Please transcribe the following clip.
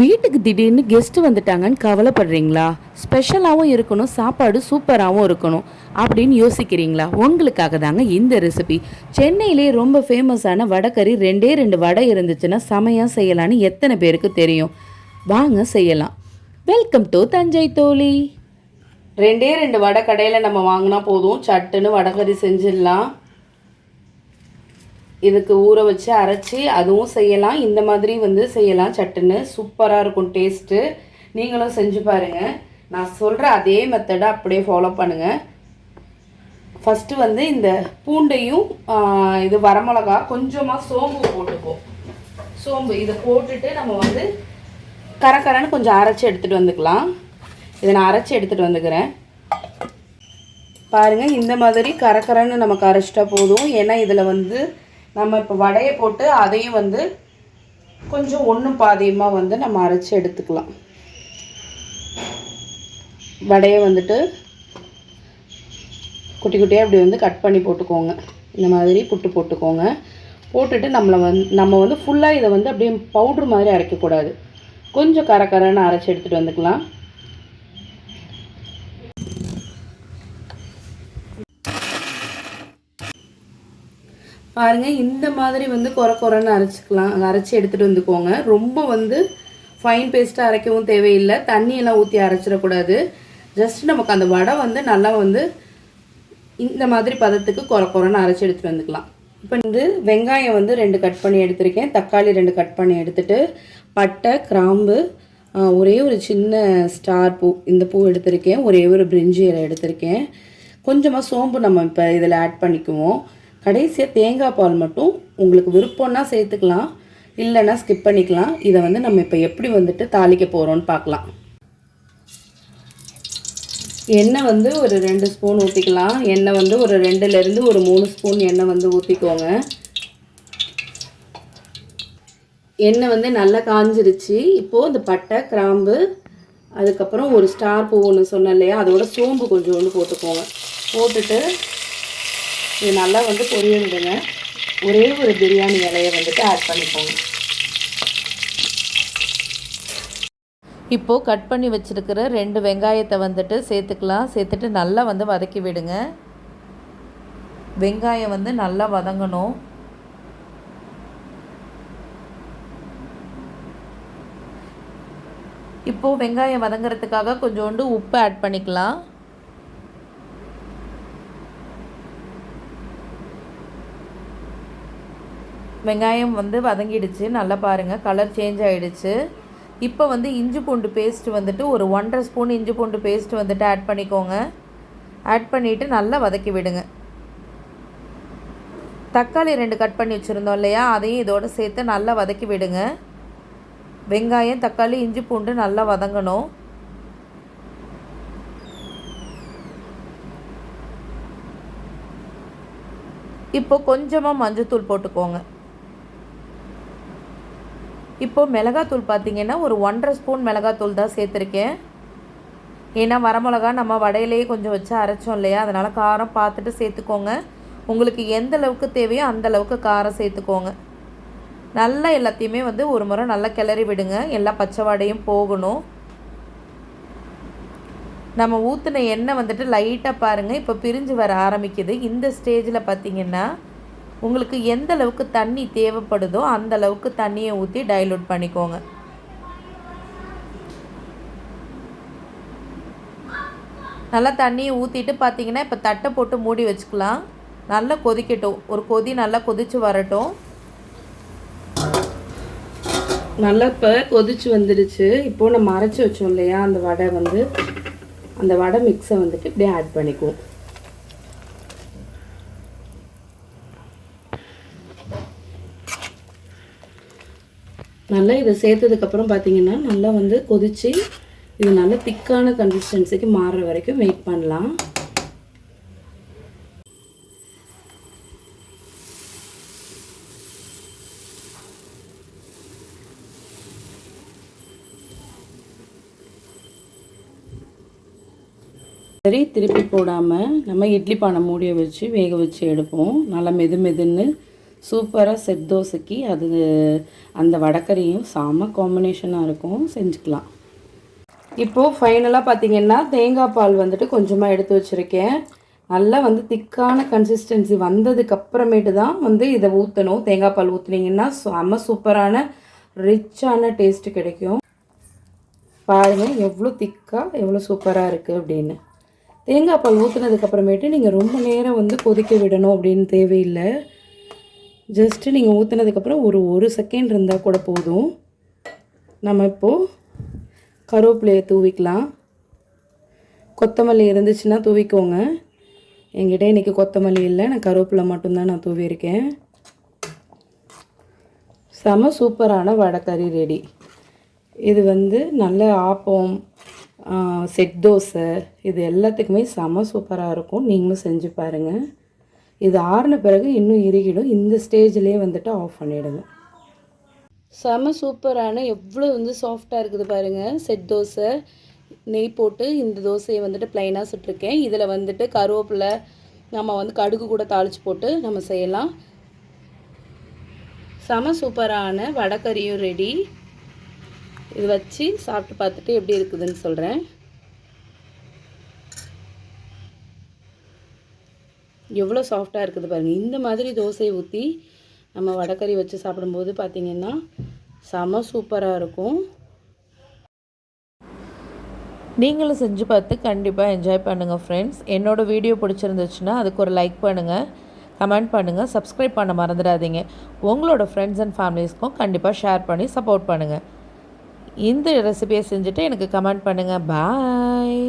வீட்டுக்கு திடீர்னு கெஸ்ட் வந்துட்டாங்கன்னு கவலைப்படுறீங்களா? ஸ்பெஷலாகவும் இருக்கணும் சாப்பாடு சூப்பராகவும் இருக்கணும் அப்படின்னு யோசிக்கிறீங்களா? உங்களுக்காக தாங்க இந்த ரெசிபி சென்னையிலே ரொம்ப ஃபேமஸான வடக்கறி ரெண்டே ரெண்டு வடை இருந்துச்சுன்னா செமையாக செய்யலான்னு எத்தனை பேருக்கு தெரியும்? வாங்க செய்யலாம். வெல்கம் டு தஞ்சை தோழி. ரெண்டே ரெண்டு வடை கடையில் நம்ம வாங்கினா போதும். சட்டுன்னு வடகறி செஞ்சிடலாம். இதுக்கு ஊற வச்சு அரைச்சி அதுவும் செய்யலாம். இந்த மாதிரி வந்து செய்யலாம். சட்டுன்னு சூப்பராக இருக்கும் டேஸ்ட்டு நீங்களும் செஞ்சு பாருங்கள் நான் சொல்கிற அதே மெத்தடை அப்படியே ஃபாலோ பண்ணுங்கள் ஃபஸ்ட்டு வந்து இந்த பூண்டையும் இது வரமிளகா கொஞ்சமாக சோம்பு போட்டுப்போம் சோம்பு இதை போட்டுட்டு நம்ம வந்து கரக்கரன்னு கொஞ்சம் அரைச்சி எடுத்துகிட்டு வந்துக்கலாம். இதை நான் அரைச்சி எடுத்துகிட்டு வந்துக்கிறேன். பாருங்கள் இந்த மாதிரி கரக்கரன்னு நமக்கு அரைச்சிட்டா போதும். ஏன்னா இதில் வந்து நம்ம இப்போ வடையை போட்டு அதையும் வந்து கொஞ்சம் ஒன்றும் பாதியமாக வந்து நம்ம அரைச்சி எடுத்துக்கலாம். வடையை வந்துட்டு குட்டி குட்டியாக இப்படி வந்து கட் பண்ணி போட்டுக்கோங்க. இந்த மாதிரி புட்டு போட்டுக்கோங்க. போட்டுட்டு நம்மளை வந் நம்ம வந்து ஃபுல்லாக இதை வந்து அப்படியே பவுட்ரு மாதிரி அரைக்கக்கூடாது. கொஞ்சம் கரக்கரன்னு அரைச்சி எடுத்துகிட்டு வந்துக்கலாம். பாருங்கள் இந்த மாதிரி வந்து குறை குறைன்னு அரைச்சிக்கலாம். அரைச்சி எடுத்துகிட்டு வந்துக்கோங்க. ரொம்ப வந்து ஃபைன் பேஸ்ட்டாக அரைக்கவும் தேவையில்லை. தண்ணியெல்லாம் ஊற்றி அரைச்சிடக்கூடாது. ஜஸ்ட் நமக்கு அந்த வடை வந்து நல்லா வந்து இந்த மாதிரி பதத்துக்கு குறை குறைன்னு அரைச்சி எடுத்துகிட்டு வந்துக்கலாம். இப்போ வந்து வெங்காயம் வந்து ரெண்டு கட் பண்ணி எடுத்திருக்கேன். தக்காளி ரெண்டு கட் பண்ணி எடுத்துட்டு பட்டை கிராம்பு ஒரே ஒரு சின்ன ஸ்டார் பூ இந்த பூ எடுத்திருக்கேன். ஒரே ஒரு பிரிஞ்சி இலை எடுத்திருக்கேன். கொஞ்சமாக சோம்பு நம்ம இப்போ இதில் ஆட் பண்ணிக்குவோம். கடைசியாக தேங்காய் பால் மட்டும் உங்களுக்கு விருப்பம்னா சேர்த்துக்கலாம் இல்லைன்னா ஸ்கிப் பண்ணிக்கலாம். இதை வந்து நம்ம இப்போ எப்படி வந்துட்டு தாளிக்க போகிறோன்னு பார்க்கலாம். எண்ணெய் வந்து ஒரு ரெண்டு ஸ்பூன் ஊற்றிக்கலாம் எண்ணெய் வந்து ஒரு ரெண்டுலேருந்து ஒரு மூணு ஸ்பூன் எண்ணெய் வந்து ஊற்றிக்கோங்க எண்ணெய் வந்து நல்லா காஞ்சிருச்சு. இப்போது இந்த பட்டை கிராம்பு அதுக்கப்புறம் ஒரு ஸ்டார் பூ ஒன்று சொன்னேன் இல்லையா? அதோட சோம்பு கொஞ்சோண்டு போட்டுக்கோங்க. போட்டுட்டு இது நல்லா வந்து பொரிய விடுங்க. ஒரே ஒரு பிரியாணி இலையை வந்துட்டு ஆட் பண்ணிப்போங்க இப்போது கட் பண்ணி வச்சுருக்கிற ரெண்டு வெங்காயத்தை வந்துட்டு சேர்த்துக்கலாம். சேர்த்துட்டு நல்லா வந்து வதக்கி விடுங்க. வெங்காயம் வந்து நல்லா வதங்கணும். இப்போது வெங்காயம் வதங்குறதுக்காக கொஞ்சோண்டு உப்பு ஆட் பண்ணிக்கலாம். வெங்காயம் வந்து வதங்கிடுச்சு. நல்லா பாருங்கள் கலர் சேஞ்ச் ஆகிடுச்சு இப்போ வந்து இஞ்சி பூண்டு பேஸ்ட் வந்துட்டு ஒரு ஒன்றரை ஸ்பூன் இஞ்சி பூண்டு பேஸ்ட் வந்துட்டு ஆட் பண்ணிக்கோங்க. ஆட் பண்ணிவிட்டு நல்லா வதக்கி விடுங்க. தக்காளி ரெண்டு கட் பண்ணி வச்சுருந்தோம் இல்லையா? அதையும் இதோடு சேர்த்து நல்லா வதக்கி விடுங்க. வெங்காயம் தக்காளி இஞ்சி பூண்டு நல்லா வதங்கணும். இப்போ கொஞ்சமாக மஞ்சத்தூள் போட்டுக்கோங்க. இப்போ மிளகாத்தூள் பார்த்தீங்கன்னா ஒரு ஒன்றரை ஸ்பூன் மிளகாத்தூள் தான் சேர்த்துருக்கேன். ஏன்னா வரமிளகா நம்ம வடையிலேயே கொஞ்சம் வச்சு அரைச்சோம் இல்லையா? அதனால் காரம் பார்த்துட்டு சேர்த்துக்கோங்க. உங்களுக்கு எந்த அளவுக்கு தேவையோ அந்த அளவுக்கு காரம் சேர்த்துக்கோங்க. நல்லா எல்லாத்தையுமே வந்து ஒரு முறை நல்லா கிளறி விடுங்க. எல்லா பச்சை வாடையும் போகணும். நம்ம ஊற்றின எண்ணெய் வந்துட்டு லைட்டாக பாருங்கள் இப்போ பிரிஞ்சு வர ஆரம்பிக்குது. இந்த ஸ்டேஜில் பார்த்தீங்கன்னா உங்களுக்கு எந்த அளவுக்கு தண்ணி தேவைப்படுதோ அந்த அளவுக்கு தண்ணியை ஊற்றி டைலூட் பண்ணிக்கோங்க. நல்லா தண்ணியை ஊற்றிட்டு பார்த்தீங்கன்னா இப்போ தட்டை போட்டு மூடி வச்சுக்கலாம். நல்லா கொதிக்கட்டும். ஒரு கொதி நல்லா கொதிச்சு வரட்டும். நல்லா இப்போ கொதிச்சு வந்துடுச்சு. இப்போது நம்ம அரைச்சி வச்சோம் இல்லையா? அந்த வடை வந்து அந்த வடை மிக்ஸை வந்துட்டு இப்படியே ஆட் பண்ணிக்குவோம். நல்லா இதை சேர்த்ததுக்கப்புறம் பார்த்தீங்கன்னா நல்லா வந்து கொதிச்சு இது நல்லா திக்கான கன்சிஸ்டன்சிக்கு மாறுற வரைக்கும் வெயிட் பண்ணலாம். சரி திருப்பி போடாமல் நம்ம இட்லி பானை மூடிய வச்சு வேக வச்சு எடுப்போம். நல்லா மெது மெதுன்னு சூப்பராக செட் தோசைக்கு அது அந்த வடக்கறியும் செம காம்பினேஷனாக இருக்கும். செஞ்சுக்கலாம். இப்போது ஃபைனலாக பார்த்தீங்கன்னா தேங்காய் பால் வந்துட்டு கொஞ்சமாக எடுத்து வச்சுருக்கேன். நல்லா வந்து திக்கான கன்சிஸ்டன்சி வந்ததுக்கப்புறமேட்டு தான் வந்து இதை ஊற்றணும் தேங்காய் பால் ஊற்றுனீங்கன்னா செம்ம சூப்பரான ரிச்சான டேஸ்ட்டு கிடைக்கும். பாருங்கள் எவ்வளோ திக்காக எவ்வளோ சூப்பராக இருக்குது அப்படின்னு. தேங்காய் பால் ஊற்றுனதுக்கப்புறமேட்டு நீங்கள் ரொம்ப நேரம் வந்து கொதிக்க விடணும் அப்படின்னு தேவையில்லை. ஜஸ்ட்டு நீங்கள் ஊற்றுனதுக்கப்புறம் ஒரு ஒரு செகண்ட் இருந்தால் கூட போதும். நம்ம இப்போது கருவேப்பிலையை தூவிக்கலாம். கொத்தமல்லி இருந்துச்சுன்னா தூவிக்கோங்க. என்கிட்ட இன்றைக்கி கொத்தமல்லி இல்லை நான் கருவேப்பிலை மட்டும்தான் நான் தூவியிருக்கேன். செம சூப்பரான வடைக்கறி ரெடி. இது வந்து நல்ல ஆப்பம் செட் தோசை இது எல்லாத்துக்குமே செம சூப்பராக இருக்கும். நீங்களும் செஞ்சு பாருங்கள் இது ஆறின பிறகு இன்னும் இறுகிடும். இந்த ஸ்டேஜ்லேயே வந்துட்டு ஆஃப் பண்ணிவிடுங்க செம சூப்பரான எவ்வளோ வந்து சாஃப்டாக இருக்குது பாருங்கள் செட் தோசை நெய் போட்டு இந்த தோசையை வந்துட்டு ப்ளைனாக சுட்டிருக்கேன். இதில் வந்துட்டு கருவேப்பிலை நம்ம வந்து கடுகு கூட தாளித்து போட்டு நம்ம செய்யலாம். செம சூப்பரான வடக்கறியும் ரெடி இது வச்சு சாப்பிட்டு பார்த்துட்டு எப்படி இருக்குதுன்னு சொல்கிறேன் எவ்வளோ சாஃப்டாக இருக்குது பாருங்கள் இந்த மாதிரி தோசையை ஊற்றி நம்ம வடக்கறி வச்சு சாப்பிடும்போது பார்த்திங்கன்னா செம சூப்பராக இருக்கும். நீங்களும் செஞ்சு பார்த்து கண்டிப்பாக என்ஜாய் பண்ணுங்கள் ஃப்ரெண்ட்ஸ் என்னோடய வீடியோ பிடிச்சிருந்துச்சுன்னா அதுக்கு ஒரு லைக் பண்ணுங்கள் கமெண்ட் பண்ணுங்கள் சப்ஸ்கிரைப் பண்ண மறந்துடாதீங்க. உங்களோட ஃப்ரெண்ட்ஸ் அண்ட் ஃபேமிலிஸ்க்கும் கண்டிப்பாக ஷேர் பண்ணி சப்போர்ட் பண்ணுங்கள் இந்த ரெசிபியை செஞ்சுட்டு எனக்கு கமெண்ட் பண்ணுங்கள் பாய்